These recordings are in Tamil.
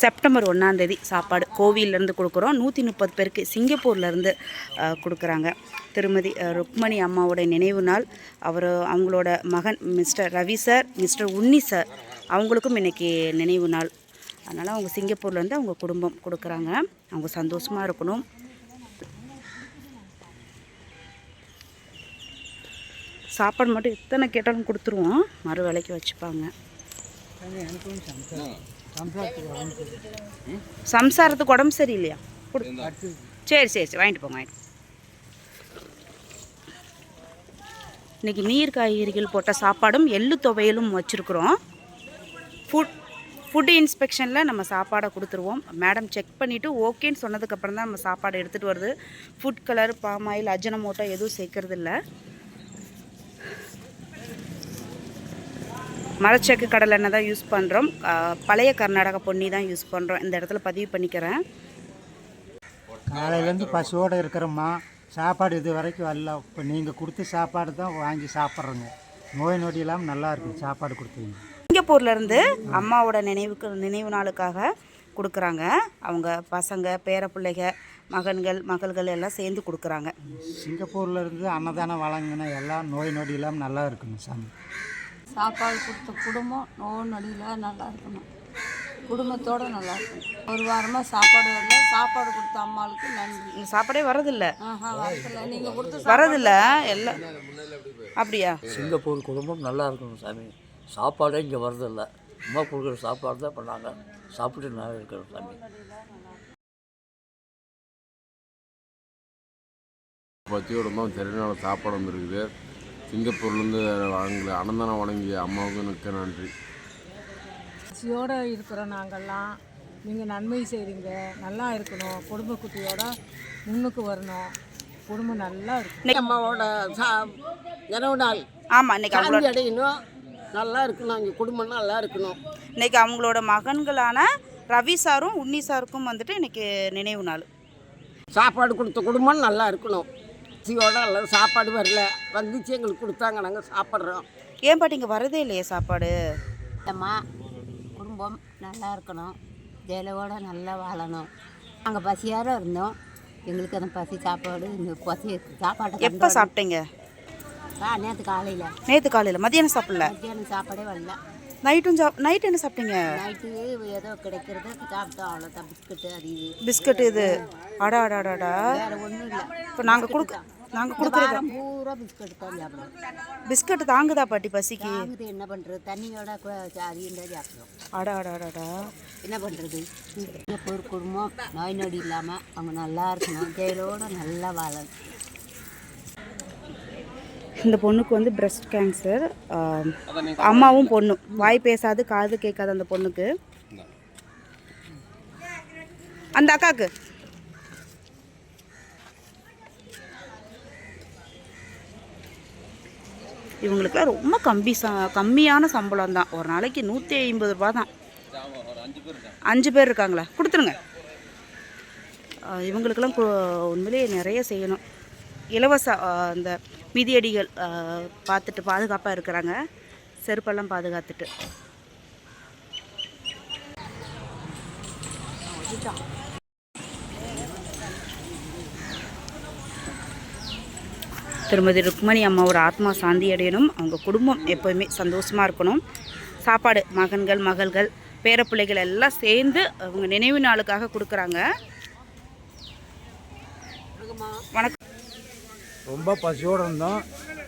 செப்டம்பர் ஒன்றாந்தேதி சாப்பாடு கோவிலேருந்து கொடுக்குறோம். நூற்றி முப்பது பேருக்கு சிங்கப்பூர்லேருந்து கொடுக்குறாங்க. திருமதி ருக்மணி அம்மாவோட நினைவு நாள். அவர் அவங்களோட மகன் mister Ravi sir mister Unni sir அவங்களுக்கும் இன்றைக்கி நினைவு நாள். அதனால் அவங்க சிங்கப்பூர்லேருந்து அவங்க குடும்பம் கொடுக்குறாங்க. அவங்க சந்தோஷமாக இருக்கணும். சாப்பாடு மட்டும் எத்தனை கேட்டாலும் கொடுத்துருவோம். மறு வேலைக்கு வச்சுப்பாங்க. சம்சாரத்துக்கு உடம்பு சரியில்லையா? சரி சரி சரி வாங்கிட்டு போங்க வாங்கிட்டு போங்க. இன்னைக்கு நீர் காய்கறிகள் போட்ட சாப்பாடும் எள்ளு துவையலும் வச்சுருக்குறோம். ஃபுட் ஃபுட் இன்ஸ்பெக்ஷனில் நம்ம சாப்பாடை கொடுத்துருவோம். மேடம் செக் பண்ணிவிட்டு ஓகேன்னு சொன்னதுக்கப்புறம் தான் நம்ம சாப்பாடு எடுத்துகிட்டு வருது. Food colour palm oil Ajinomoto எதுவும் சேர்க்கறது மரச்செக்கு கடலை எண்ணெய் தான் யூஸ் பண்ணுறோம் பழைய கர்நாடகா பொன்னி தான் யூஸ் பண்ணுறோம் இந்த இடத்துல பதிவு பண்ணிக்கிறேன். காலையிலேருந்து பசியோடு இருக்கிறோம்மா. சாப்பாடு இது வரைக்கும் வரல. இப்போ நீங்கள் கொடுத்த சாப்பாடு தான் வாங்கி சாப்பிட்றோங்க. நோய் நொடி இல்லாமல் நல்லா இருக்கும் சாப்பாடு கொடுத்தீங்க சிங்கப்பூர்லேருந்து அம்மாவோட நினைவுக்கு நினைவு நாளுக்காக கொடுக்குறாங்க. அவங்க பசங்க பேர பிள்ளைக மகன்கள் மகள்கள் எல்லாம் சேர்ந்து கொடுக்குறாங்க. சிங்கப்பூர்ல இருந்து அன்னதானம் வழங்கின எல்லாம் நோய் நொடி இல்லாமல் நல்லா இருக்குங்க சாமி. சாப்பாடு கொடுத்த குடும்பம் நோய் நொடியில் நல்லா இருக்கணும். குடும்பத்தோடு நல்லா இருக்கணும். ஒரு வாரமாக சாப்பாடு வரல. சாப்பாடு கொடுத்த அம்மாளுக்கு நன்றி. சாப்பாடே வரதில்ல. நீங்கள் கொடுத்த வரதில்ல. எல்லாம் அப்படியா? சிங்கப்பூர் குடும்பம் நல்லா இருக்கணும் சாமி. சாப்பாடே இங்கே வரதில்ல. அம்மா கொடுக்குற சாப்பாடு தான் நாங்கள் சாப்பிட்டு நல்லா இருக்கிறோம் சாமி. பத்தியோடமாக சரியான சாப்பாடு இருக்குது சிங்கப்பூர்லேருந்து வாங்கல அன்னதானம் வழங்கிய அம்மாவுக்கு மிக்க நன்றி. பசியோடு இருக்கிறோம் நாங்கள்லாம். நீங்கள் நன்மை செய்கிறீங்க நல்லா இருக்கணும். குடும்ப குட்டியோட முன்னுக்கு வரணும். குடும்பம் நல்லா இருக்கும் அம்மாவோட சா இரவு நாள். ஆமாம் இன்னைக்கு அவங்களோட அடையணும். நல்லா இருக்கணும். அங்கே குடும்பம் நல்லா இருக்கணும். இன்னைக்கு அவங்களோட மகன்களான ரவி சாரும் உன்னி சாருக்கும் வந்துட்டு இன்னைக்கு நினைவு நாள். சாப்பாடு கொடுத்த குடும்பம் நல்லா இருக்கணும். பசியோட எல்லாம் சாப்பாடு வரல. வந்துச்சு எங்களுக்கு கொடுத்தாங்க நாங்கள் சாப்பிட்றோம். ஏன் பாட்டி இங்கே வரதே இல்லையே சாப்பாடு? அம்மா குடும்பம் நல்லா இருக்கணும். ஜெயலோட நல்லா வாழணும். நாங்கள் பசியார இருந்தோம். எங்களுக்கு அந்த பசி சாப்பாடு இந்த பசி சாப்பாடு எப்போ சாப்பிட்டீங்க? ஆ நேற்று காலையில். நேற்று காலையில். மதியானம் சாப்பிடல? மத்தியானம் சாப்பாடே வரல. நைட்டும் சாப் நைட் என்ன சாப்பிட்டீங்க? நைட்டு ஏதோ கிடைக்கிறது. சாப்பிட்டோம் அவ்வளோதான் பிஸ்கட்டு அது இது. பிஸ்கட் இது. அடா அடா அடாடா வேறு ஒன்றும் இல்லை. இப்போ நாங்கள் கொடுக்க நாங்கள் கொடுக்குறது பூரா பிஸ்கட் தான் சாப்பிடுவோம். பிஸ்கட் தாங்குதா பாட்டி பசிக்கு? வாங்குது என்ன பண்ணுறது தண்ணியோட அதையும் தான் சாப்பிடுவோம். அடா அடா அடாடா என்ன பண்ணுறது குடும்பம் நோய் நொடி இல்லாமல் அவங்க நல்லா இருக்கணும். ஜெயலோட நல்லா வாழணும். இந்த பொண்ணுக்கு வந்து பிரஸ்ட் கேன்சர் அம்மாவும் பொண்ணு. வாய் பேசாது காது கேட்காது அந்த பொண்ணுக்கு. அந்த அக்காவுக்கு இவங்களுக்குலாம் ரொம்ப கம்மி ச கம்மியான சம்பளம் தான். ஒரு நாளைக்கு நூற்றி ஐம்பது ரூபா தான். அஞ்சு பேர் இருக்காங்களா? கொடுத்துருங்க. இவங்களுக்கெல்லாம் உண்மையிலேயே நிறைய செய்யணும். இலவச அந்த மிதியடிகள் பார்த்துட்டு பாதுகாப்பாக இருக்கிறாங்க. செருப்பெல்லாம் பாதுகாத்துட்டு. திருமதி ருக்மணி அம்மாவோட ஆத்மா சாந்தி அடையணும். அவங்க குடும்பம் எப்போயுமே சந்தோஷமாக இருக்கணும். சாப்பாடு மகன்கள் மகள்கள் பேரப்பிள்ளைகள் எல்லாம் சேர்ந்து அவங்க நினைவு நாளுக்காக கொடுக்குறாங்க. வணக்கம். ரொம்ப பசியோடு இருந்தோம்.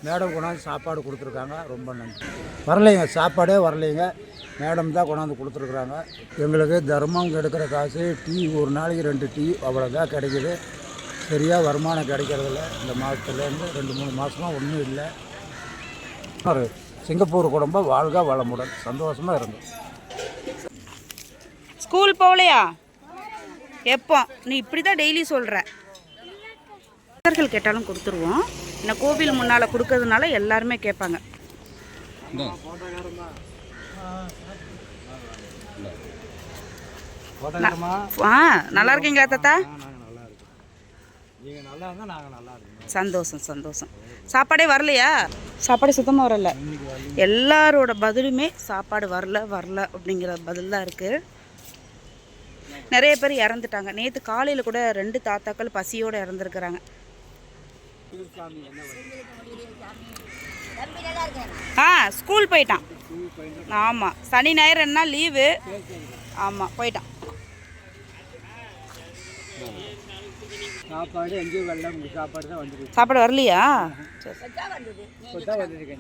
மேடம் கொண்டாந்து சாப்பாடு கொடுத்துருக்காங்க. ரொம்ப நன்றி. வரலைங்க. சாப்பாடே வரலைங்க. மேடம் தான் கொண்டாந்து கொடுத்துருக்குறாங்க. எங்களுக்கு தர்மம் கெடுக்கிற காசு டீ ஒரு நாளைக்கு ரெண்டு டீ அவ்வளோதான் கிடைக்குது. சரியாக வருமானம் கிடைக்கிறதில்ல. இந்த மாதத்துலேருந்து ரெண்டு மூணு மாதமாக ஒன்றும் இல்லை. ஒரு சிங்கப்பூர் குடும்பம் வாழ்க வளமுடன். சந்தோஷமாக இருந்தோம் ஸ்கூல் போகலையா? எப்போ? நீ இப்படி தான் டெய்லி சொல்கிற பக்தர்கள் கேட்டாலும் கொடுத்துருவோம். இந்த கோவில் முன்னால் கொடுக்கறதுனால எல்லாருமே கேட்பாங்க. ஆ நல்லா இருக்கீங்களா தாத்தா? சந்தோஷம் சந்தோஷம். சாப்பாடே வரலையா? சாப்பாடு சுத்தமாக வரல. எல்லாரோட பதிலுமே சாப்பாடு வரல வரல அப்படிங்கிற பதில் தான் இருக்குது நிறைய பேர் இறந்துட்டாங்க. நேற்று காலையில் கூட ரெண்டு தாத்தாக்கள் பசியோடு இறந்துருக்குறாங்க. ஆ ஸ்கூல் போயிட்டான். ஆமாம் சனி ஞாயிறு நாள் லீவு ஆமாம் போயிட்டான். சாப்பாடு எங்கேயும் வரல உங்களுக்கு சாப்பாடு தான் வந்துருக்கு. சாப்பாடு வரலையா?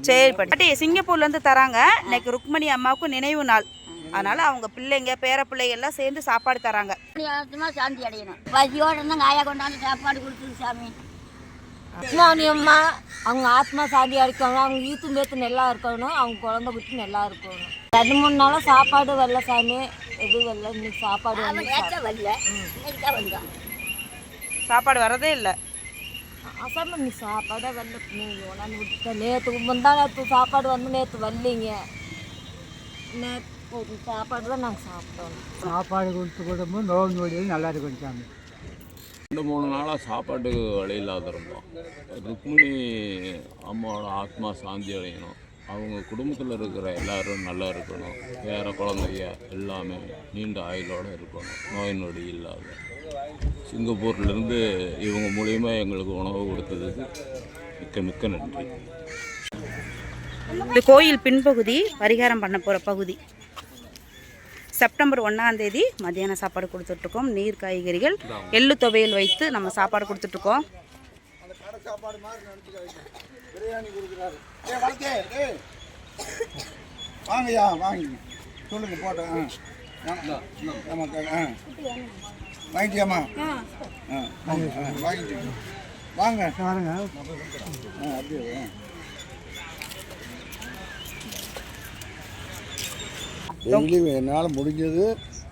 சரி பாட்டி சிங்கப்பூர்லேருந்து தராங்க. இன்னைக்கு ருக்மணி அம்மாவுக்கும் நினைவு நாள். அதனால அவங்க பிள்ளைங்க பேர பிள்ளைங்க எல்லாம் சேர்ந்து சாப்பாடு தராங்க. சாந்தி அடையணும். பசியோடு இருந்தால் ஆயா கொண்டாந்து சாப்பாடு கொடுத்துரு சாமி. அம்மா அவங்க ஆத்மா சாதி இருக்கணும் அவங்க ஈத்து மேத்து நல்லா இருக்கணும் அவங்க குழந்தை குட்டி நல்லா இருக்கணும். ரெண்டு மூணு நாளாக சாப்பாடு வரல சாமி. எதுவும் வரல இன்னைக்கு சாப்பாடு வரல. சாப்பாடு வரதே இல்லை. அசாம நீ சாப்பாடே வரல. நீங்கள் ஒன்றாந்து விட்டுட்ட நேற்று முந்தா நேற்று சாப்பாடு வந்து நேற்று வரலைங்க. நேற்று சாப்பாடு தான் நாங்கள் சாப்பிட்டோம். சாப்பாடு கொடுத்து குடும்பம் நோய் நொடியும் நல்லா இருக்கும் சாமி. ரெண்டு மூணு நாளாக சாப்பாட்டுக்கு வழி இல்லாத இருந்தோம் ருக்மிணி அம்மாவோட ஆத்மா சாந்தி அடையணும். அவங்க குடும்பத்தில் இருக்கிற எல்லாரும் நல்லா இருக்கணும். வேறு குழந்தைங்க எல்லாமே நீண்ட ஆயுளோடு இருக்கணும். நோய் நொடி இல்லாத. சிங்கப்பூர்லேருந்து இவங்க மூலியமா எங்களுக்கு உணவு கொடுத்ததுக்கு மிக்க மிக்க நன்றி. இந்த கோயில் பின்பகுதி பரிகாரம் பண்ண போகிற பகுதி. செப்டம்பர் ஒன்றாம் தேதி மத்தியான சாப்பாடு கொடுத்துட்ருக்கோம். நீர் காய்கறிகள் எள்ளு துவையல் வைத்து நம்ம சாப்பாடு கொடுத்துட்ருக்கோம். வாங்கய்யா வாங்க. சொல்லுங்க ஆ. வாங்கிட்டியாம்மா? ஆ. வாங்க. வாங்கிட்டு ஆ அப்படியே ஆ. டெய்லியும் என்னால் முடிஞ்சது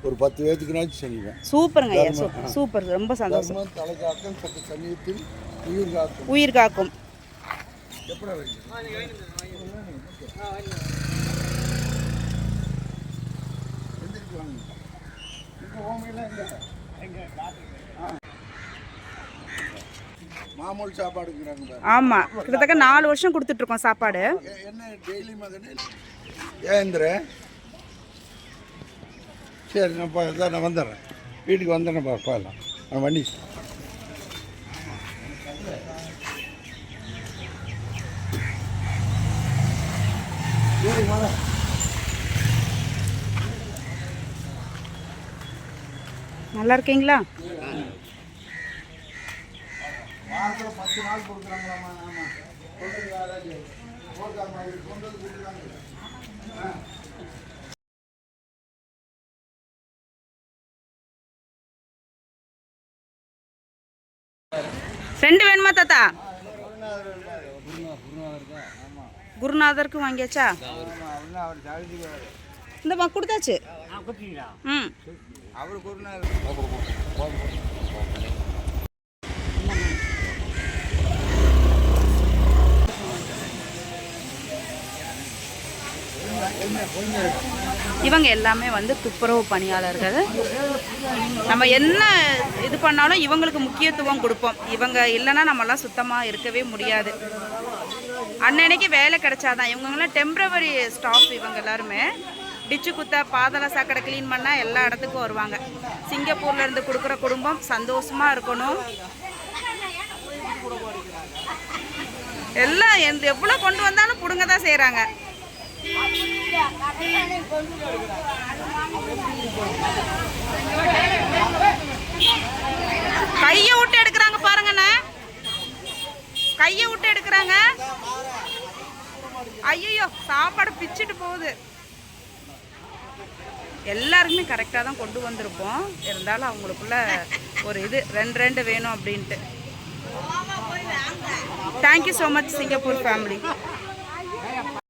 ஒரு பத்து பேர்த்துக்குனாச்சும் செய்வேன் சூப்பருங்க ஐயா சூப்பர். சூப்பர் ரொம்ப சந்தோஷம். தலை காக்கும் சற்று சமயத்தில் உயிர் காக்கும். உயிர் காக்கும். மாமூல் சாப்பாடுங்கிறாங்க பாரு. ஆமாம் கிட்டத்தட்ட நாலு வருஷம் கொடுத்துட்ருக்கோம் சாப்பாடு. என்ன டெய்லி மகனே ஏந்திர சரி நான் பா இதான் நான் வந்துடுறேன். வீட்டுக்கு வந்துடுறேன் பா பார்க்கலாம் நான் வண்டி. வீட்டுக்கு வரேன் நல்லா இருக்கீங்களா? பத்து நாள் கொடுக்குறாங்களாம்மா ஆமாம் கொண்டு கொடுக்குறாங்க ரெண்டு வேணுமா தாத்தா? குருநாதருக்கு வாங்கியாச்சா? அவர் கொடுத்தாச்சு. ம். அவர் குருநாதர் இவங்க எல்லாமே வந்து துப்புரவு பணியாளர்கள். நம்ம என்ன இது பண்ணாலும் இவங்களுக்கு முக்கியத்துவம் கொடுப்போம். இவங்க இல்லைன்னா நம்மலாம் சுத்தமாக இருக்கவே முடியாது. அன்னன்னைக்கு வேலை கிடைச்சாதான். இவங்கெல்லாம் டெம்ப்ரவரி ஸ்டாஃப் இவங்க எல்லாருமே. டிச்சு குத்த பாதாள சாக்கடை க்ளீன் பண்ணால் எல்லா இடத்துக்கும் வருவாங்க. சிங்கப்பூர்லேருந்து கொடுக்குற குடும்பம் சந்தோஷமாக இருக்கணும். எல்லாம் எந்த எவ்வளோ கொண்டு வந்தாலும் பிடுங்க தான் செய்கிறாங்க கையை விட்டு எடுக்கிறாங்க பாருங்கண்ணே. கையை விட்டு எடுக்கிறாங்க. ஐயோ சாப்பாடு பிச்சுட்டு போகுது. எல்லாருக்குமே கரெக்டாக தான் கொண்டு வந்திருப்போம். இருந்தாலும் அவங்களுக்குள்ள ஒரு இது ரெண்டு ரெண்டு வேணும் அப்படின்ட்டு. Thank you so much Singapore family